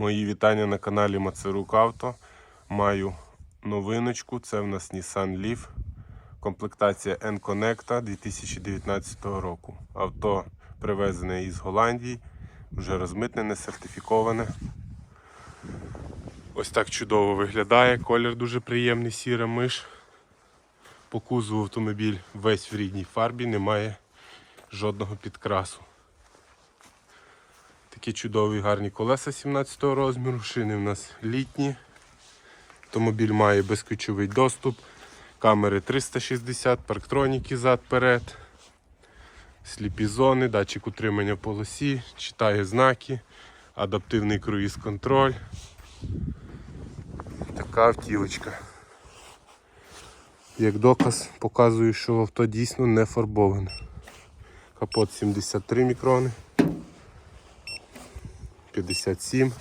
Мої вітання на каналі Мацерук Авто. Маю новиночку. Це в нас Nissan Leaf. Комплектація N-Connecta 2019 року. Авто привезене із Голландії, вже розмитнене, сертифіковане. Ось так чудово виглядає. Колір дуже приємний, сіра миш. По кузову автомобіль весь в рідній фарбі, немає жодного підкрасу. Такі чудові гарні колеса 17 розміру, шини в нас літні. Автомобіль має безключовий доступ, камери 360, парктроніки зад-перед, сліпі зони, датчик утримання в полосі, читає знаки, адаптивний круїз-контроль. Така автівочка. Як доказ показую, що авто дійсно не фарбоване. Капот 73 мікрони. 57,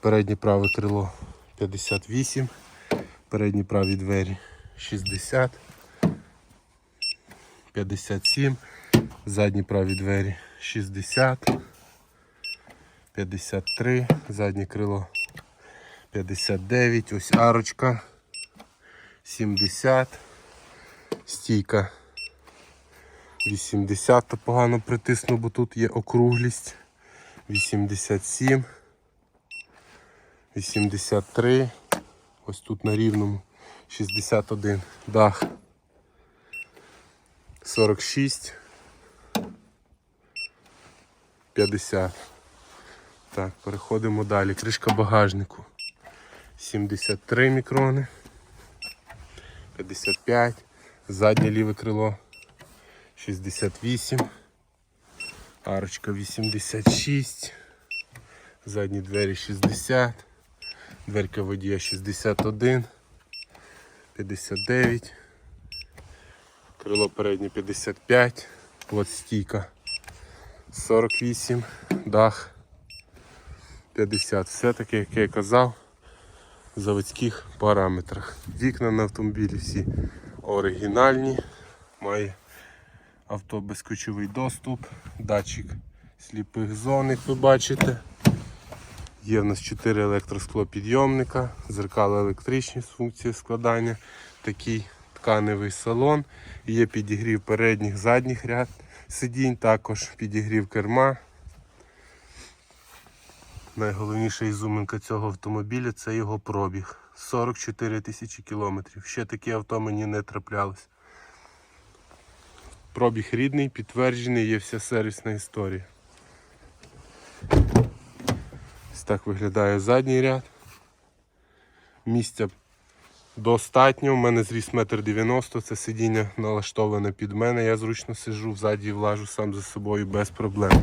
переднє праве крило 58, передні праві двері 60, 57, задні праві двері 60, 53, заднє крило 59, ось арочка 70, стійка 80, то погано притиснув, бо тут є округлість. 87, 83, ось тут на рівному 61, дах. 46, 50. Так, переходимо далі. Кришка багажнику. 73 мікрони, 55, заднє ліве крило. 68. Арочка 86, задні двері 60, дверка водія 61, 59, крило переднє 55, от стійка 48, дах 50. Все таки, як я казав, в заводських параметрах. Вікна на автомобілі всі оригінальні, має Авто безключовий доступ, датчик сліпих зон, як ви бачите. Є в нас 4 електросклопідйомника, зеркала електричні з функцією складання, такий тканевий салон, є підігрів передніх, задніх ряд сидінь, також підігрів керма. Найголовніша ізюминка цього автомобіля це його пробіг. 44 тисячі кілометрів. Ще такі авто мені не траплялось. Пробіг рідний, підтверджений, є вся сервісна історія. Ось так виглядає задній ряд. Місця достатньо. У мене зріс 1,90 м, це сидіння налаштоване під мене. Я зручно сиджу, взаді влажу сам за собою без проблем.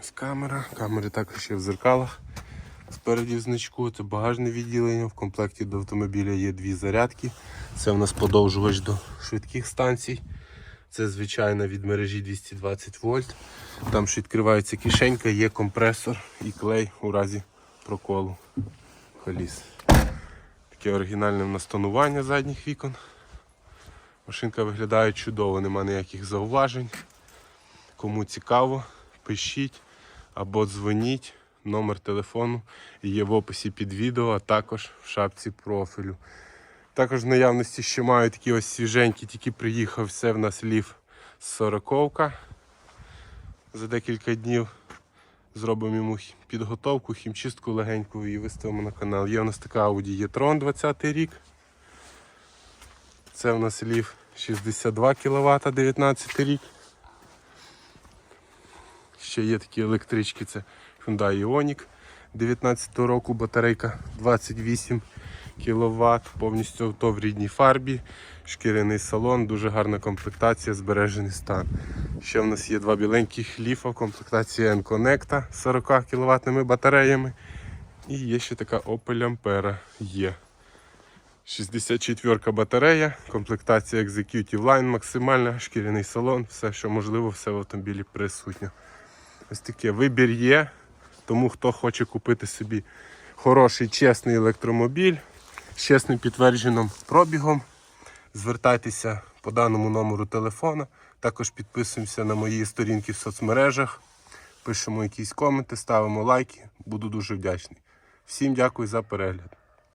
Ось камера. Камери також є в зеркалах. Спереді в значку це багажне відділення. В комплекті до автомобіля є дві зарядки. Це у нас подовжувач до швидких станцій. Це звичайно від мережі 220 вольт. Там що відкривається кишенька, є компресор і клей у разі проколу коліс. Таке оригінальне в нас тонування задніх вікон. Машинка виглядає чудово, нема ніяких зауважень. Кому цікаво, пишіть або дзвоніть. Номер телефону є в описі під відео, а також в шапці профілю. Також в наявності ще маю такі ось свіженькі, тільки приїхав, все в нас лів 40 За декілька днів зробимо йому підготовку, хімчистку легеньку і виставимо на канал. Є у нас така Audi e-tron 20 рік. Це у нас лів 62 кВт 19 рік. Ще є такі електрички, це Hyundai Ioniq 19 року, батарейка 28 кВт, повністю авто в рідній фарбі, шкіряний салон, дуже гарна комплектація, збережений стан. Ще в нас є два біленьких ліфа, комплектація N-Connecta з 40 кВт батареями. І є ще така Opel Ampera є. 64 батарея, комплектація Executive Line максимальна, шкіряний салон, все, що можливо, все в автомобілі присутньо. Ось таке вибір є. Тому хто хоче купити собі хороший чесний електромобіль з чесним підтвердженим пробігом, звертайтеся по даному номеру телефона. Також підписуємося на мої сторінки в соцмережах, пишемо якісь коменти, ставимо лайки. Буду дуже вдячний. Всім дякую за перегляд.